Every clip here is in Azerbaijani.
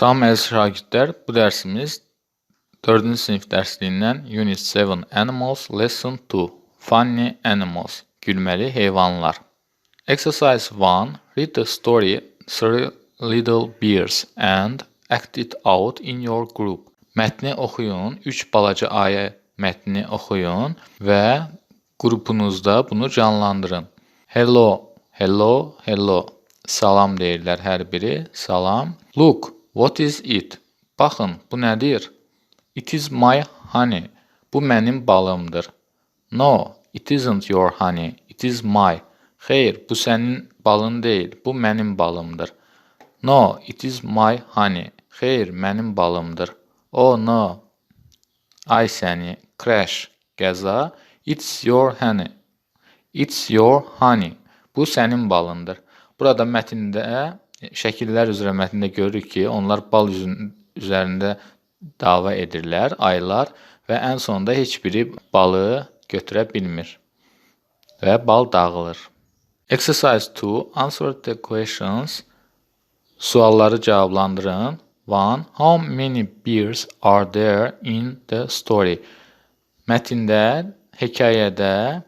Salam əziz şagirdlər, bu dərsimiz 4-cü sinif dərsliyindən Unit 7 Animals Lesson 2 Funny Animals Gülməli heyvanlar. Exercise 1 Read the story Three Little Bears and act it out in your group. Mətni oxuyun, 3 balaca ayə mətni oxuyun və qrupunuzda bunu canlandırın. Hello, hello, hello. Salam deyirlər hər biri. Salam. Look, what is it? Baxın, bu nədir? It is my honey. Bu mənim balımdır. No, it isn't your honey. It is my. Xeyr, bu sənin balın deyil. Bu mənim balımdır. No, it is my honey. Xeyr, mənim balımdır. Oh no. Ay səni. Crash. Qəza. It's your honey. It's your honey. Bu sənin balındır. Burada mətndə şəkillər üzrə mətndə görürük ki, onlar bal üzün üzərində dava edirlər, aylar və ən sonunda heç biri balı götürə bilmir və bal dağılır. Exercise 2. Answer the questions. Sualları cavablandırın. 1. How many bears are there in the story? Mətndə, hekayədə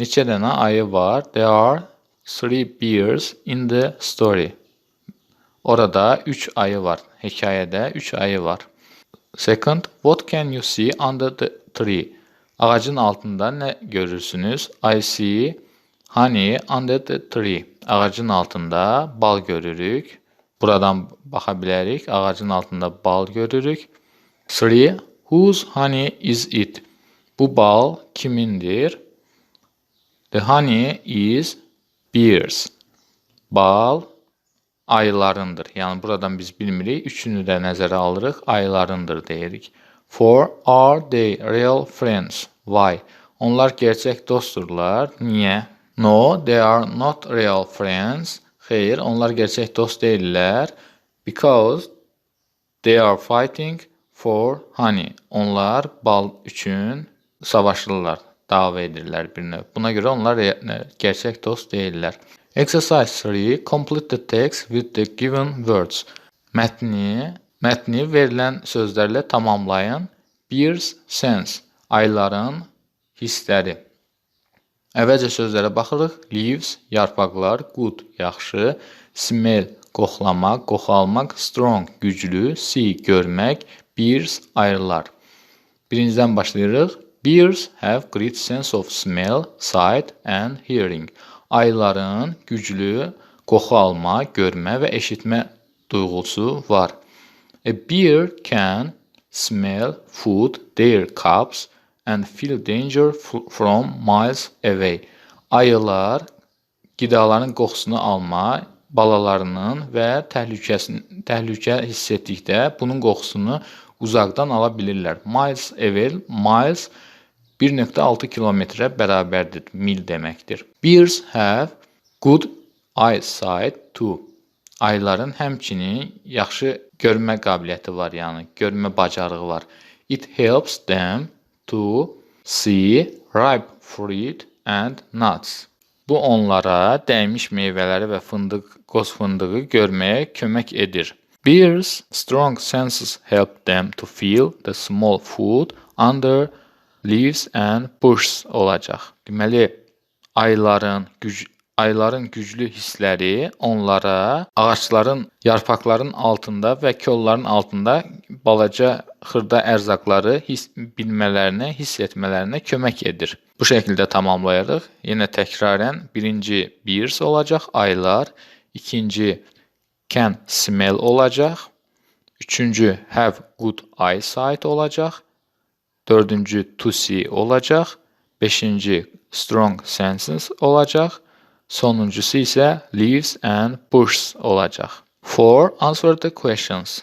neçə dənə ayı var? There are three bears in the story. Orada 3 ayı var. Hekayədə 3 ayı var. Second, what can you see under the tree? Ağacın altında nə görürsünüz? I see honey under the tree. Ağacın altında bal görürük. Buradan baxa bilərik. Ağacın altında bal görürük. Three, whose honey is it? Bu bal kimindir? The honey is bears. Bal aylarındır. Yəni buradan biz bilmirik. Üçünü də nəzərə alırıq. Aylarındır deyirik. For are they real friends? Why? Onlar gerçək dostdurlar. Niyə? No, they are not real friends. Xeyr, onlar gerçək dost deyillər. Because they are fighting for honey. Onlar bal üçün savaşırlar, dava edirlər bir növ. Buna görə onlar gerçək dost deyillər. Exercise 3. Complete the text with the given words. Mətni, mətni verilən sözlərlə tamamlayın. Bears sense. Ayların hissləri. Əvvəlcə sözlərə baxırıq. Leaves, yarpaqlar, good, yaxşı, smell, qoxlamaq, qoxalmaq, strong, güclü, see, görmək, bears, ayrılar. Birincidən başlayırıq. Bears have great sense of smell, sight and hearing. Ayıların güclü qoxu alma, görmə və eşitmə duyğusu var. A bear can smell food, their cubs and feel danger from miles away. Ayılar qidaların qoxusunu alma, balalarının və təhlükəsini təhlükə hiss etdikdə bunun qoxusunu uzaqdan ala bilirlər. Miles away, miles 1.6 kilometrə bərabərdir, mil deməkdir. Bears have good eyesight too. Ayların həmçinin yaxşı görmə qabiliyyəti var, yəni görmə bacarığı var. It helps them to see ripe fruit and nuts. Bu onlara dəymiş meyvələri və fındıq, qoz fındığı görməyə kömək edir. Bears strong senses help them to feel the small food under leaves and bushes olacaq. Deməli, ayların güc ayların güclü hissləri onlara ağacların, yarpaqların altında və kolların altında balaca xırda ərzaqları hiss bilmələrinə, hiss etmələrinə kömək edir. Bu şəkildə tamamlayırıq. Yenə təkrarən birinci bears olacaq, aylar, ikinci can smell olacaq, üçüncü have good eyesight olacaq, Dördüncü to see olacaq. Beşinci strong senses olacaq. Sonuncusu isə leaves and bushes olacaq. 4. Answer the questions.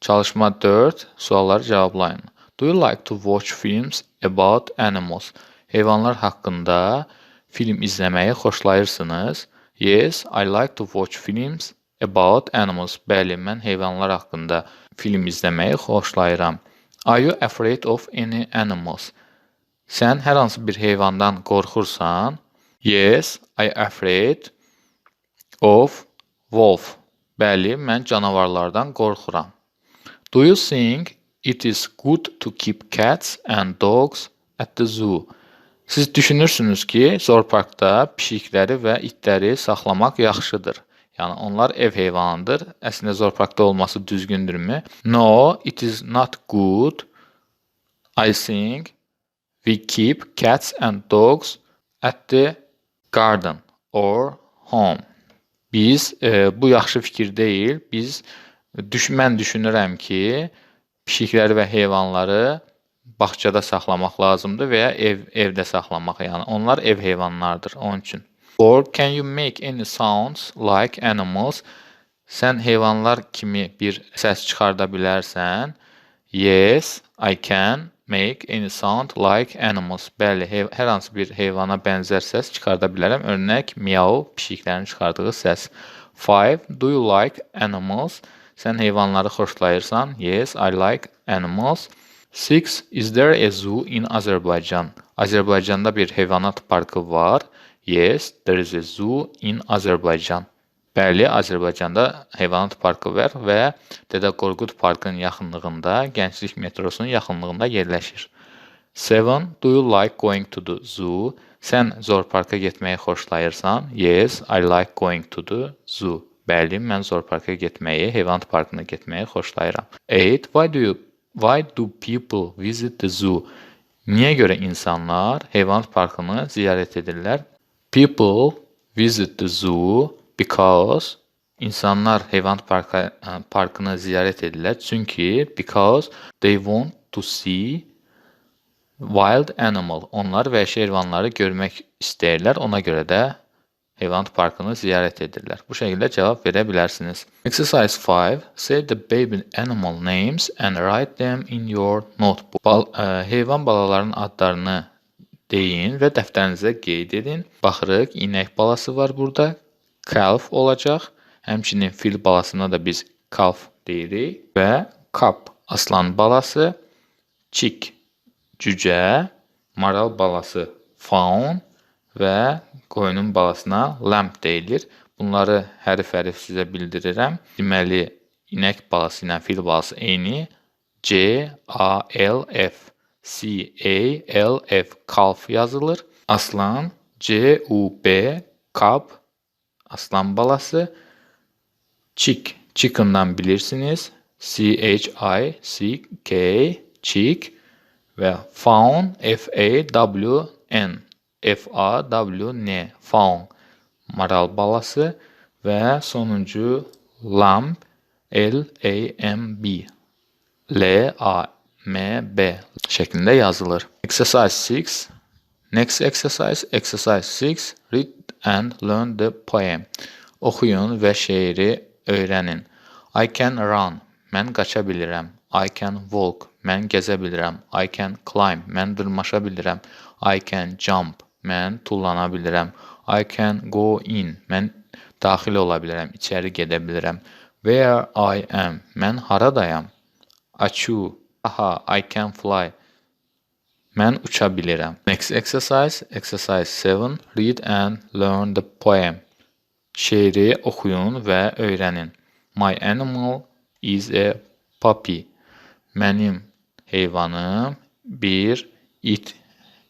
Çalışma 4. Sualları cavablayın. Do you like to watch films about animals? Heyvanlar haqqında film izləməyi xoşlayırsınız? Yes, I like to watch films about animals. Bəli, mən heyvanlar haqqında film izləməyi xoşlayıram. Are you afraid of any animals? Sən hər hansı bir heyvandan qorxursan? Yes, I afraid of wolf. Bəli, mən canavarlardan qorxuram. Do you think it is good to keep cats and dogs at the zoo? Siz düşünürsünüz ki, zooparkda pişikləri və itləri saxlamaq yaxşıdır. Yəni onlar ev heyvanıdır. Əslində zooparkda olması düzgündürmü? No, it is not good. I think we keep cats and dogs at the garden or home. Biz e, bu yaxşı fikir deyil. Biz düş mən düşünürəm ki, pişikləri və heyvanları bağçada saxlamaq lazımdır və ya ev evdə saxlamaq. Yəni onlar ev heyvanlarıdır onun üçün. Or can you make any sounds like animals? Sən heyvanlar kimi bir səs çıxarda bilərsən? Yes, I can make any sound like animals. Bəli, hər hansı bir heyvana bənzər səs çıxarda bilərəm. Örnək, miau pişiklərin çıxardığı səs. 5. Do you like animals? Sən heyvanları xoşlayırsan? Yes, I like animals. 6. Is there a zoo in Azerbaijan? Azərbaycanda bir heyvanat parkı var. Yes, there is a zoo in Azerbaijan. Bəli, Azərbaycanda heyvanat parkı var və Dədə Qorqud parkının yaxınlığında, Gənclik metrosunun yaxınlığında yerləşir. 7. Do you like going to the zoo? Sən zooparka getməyi xoşlayırsan? Yes, I like going to the zoo. Bəli, mən zooparka getməyi, heyvanat parkına getməyi xoşlayıram. 8. Why do you Why do people visit the zoo? Niyə görə insanlar heyvanat parkını ziyarət edirlər? People visit the zoo because insanlar heyvanat parkı, parkını ziyarət edirlər. Çünki because they want to see wild animal. Onlar vəhşi heyvanları görmək istəyirlər. Ona görə də heyvanat parkını ziyarət edirlər. Bu şəkildə cavab verə bilərsiniz. Exercise 5. Say the baby animal names and write them in your notebook. Bal ə, e, heyvan balalarının adlarını deyin və dəftərinizə qeyd edin. Baxırıq, inək balası var burada. Calf olacaq. Həmçinin fil balasına da biz calf deyirik və kap aslan balası, chick cücə, maral balası fawn və qoyunun balasına lamb deyilir. Bunları hərf-hərf sizə bildirirəm. Deməli, inək balası ilə fil balası eyni. C A L F C-A-L-F Kalf yazılır. Aslan C-U-B Kap Aslan balası Chick Chick'ından bilirsiniz. C-H-I-C-K Chick ve Fawn F-A-W-N F-A-W-N Fawn Maral balası ve sonuncu Lamb L-A-M-B L-A-M-B şəklində yazılır. Exercise 6. Next exercise, exercise 6. Read and learn the poem. Oxuyun və şeiri öyrənin. I can run. Mən qaça bilirəm. I can walk. Mən gəzə bilirəm. I can climb. Mən dırmaşa bilirəm. I can jump. Mən tullana bilirəm. I can go in. Mən daxil ola bilirəm, içəri gedə bilirəm. Where I am. Mən haradayam? Açu. Aha, I can fly. Mən uça bilirəm. Next exercise, exercise 7. Read and learn the poem. Şeiri oxuyun və öyrənin. My animal is a puppy. Mənim heyvanım bir it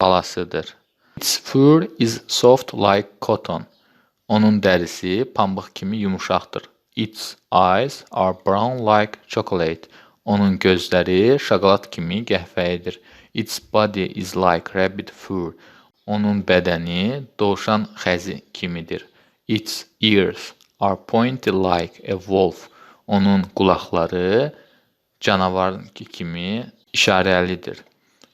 balasıdır. Its fur is soft like cotton. Onun dərisi pambıq kimi yumşaqdır. Its eyes are brown like chocolate. Onun gözləri şokolad kimi qəhvəyidir. Its body is like rabbit fur. Onun bədəni dovşan xəzi kimidir. Its ears are pointy like a wolf. Onun qulaqları canavar kimi işarəlidir.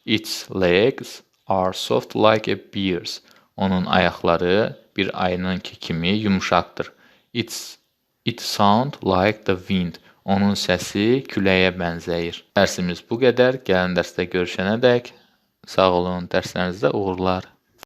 Its legs are soft like a bear's. Onun ayaqları bir ayınınki kimi yumşaqdır. It's it sound like the wind. Onun səsi küləyə bənzəyir. Dərsimiz bu qədər. Gəlin dərsdə görüşənədək sağ olun. Dərslərinizdə uğurlar.